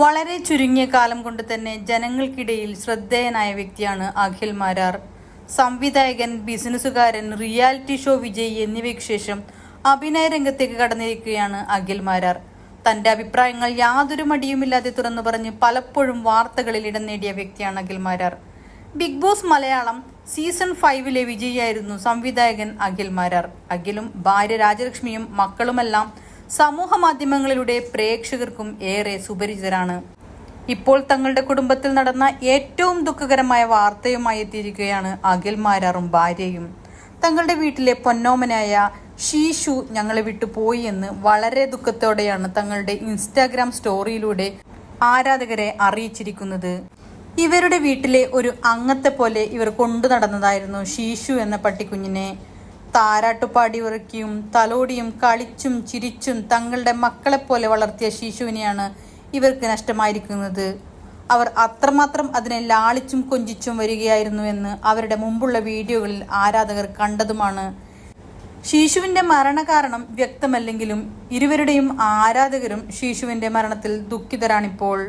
വളരെ ചുരുങ്ങിയ കാലം കൊണ്ട് തന്നെ ജനങ്ങൾക്കിടയിൽ ശ്രദ്ധേയനായ വ്യക്തിയാണ് അഖിൽ മാരാർ. സംവിധായകൻ ബിസിനസ്സുകാരൻ റിയാലിറ്റി ഷോ വിജയി എന്നിവയ്ക്ക് ശേഷം അഭിനയ രംഗത്തേക്ക് കടന്നിരിക്കുകയാണ് അഖിൽ മാരാർ. തന്റെ അഭിപ്രായങ്ങൾ യാതൊരു മടിയുമില്ലാതെ തുറന്നു പറഞ്ഞ് പലപ്പോഴും വാർത്തകളിൽ ഇടം നേടിയ വ്യക്തിയാണ് Akhil Marar. Bigg Boss Malayalam season ഫൈവിലെ വിജയിയായിരുന്നു സംവിധായകൻ അഖിൽ മാരാർ. അഖിലും ഭാര്യ രാജലക്ഷ്മിയും മക്കളുമെല്ലാം സമൂഹ മാധ്യമങ്ങളിലൂടെ പ്രേക്ഷകർക്കും ഏറെ സുപരിചിതരാണ്. ഇപ്പോൾ തങ്ങളുടെ കുടുംബത്തിൽ നടന്ന ഏറ്റവും ദുഃഖകരമായ വാർത്തയുമായി എത്തിയിരിക്കുകയാണ് അഖിൽ മാരാറും ഭാര്യയും. തങ്ങളുടെ വീട്ടിലെ പൊന്നോമനായ ഷീഷു ഞങ്ങളെ വിട്ടു പോയി എന്ന് വളരെ ദുഃഖത്തോടെയാണ് തങ്ങളുടെ ഇൻസ്റ്റാഗ്രാം സ്റ്റോറിയിലൂടെ ആരാധകരെ അറിയിച്ചിരിക്കുന്നത്. ഇവരുടെ വീട്ടിലെ ഒരു അംഗത്തെ പോലെ ഇവർ കൊണ്ടു നടന്നതായിരുന്നു ഷീഷു എന്ന പട്ടിക്കുഞ്ഞിനെ. താരാട്ടുപാടി ഉറക്കിയും തലോടിയും കളിച്ചും ചിരിച്ചും തങ്ങളുടെ മക്കളെപ്പോലെ വളർത്തിയ ശിശുവിനെയാണ് ഇവർക്ക് നഷ്ടമായിരിക്കുന്നത്. അവർ അത്രമാത്രം അതിനെ ലാളിച്ചും കൊഞ്ചിച്ചും വരികയായിരുന്നു എന്ന് അവരുടെ മുമ്പുള്ള വീഡിയോകളിൽ ആരാധകർ കണ്ടതുമാണ്. ശിശുവിന്റെ മരണകാരണം വ്യക്തമല്ലെങ്കിലും ഇരുവരുടെയും ആരാധകരും ശിശുവിന്റെ മരണത്തിൽ ദുഃഖിതരാണിപ്പോൾ.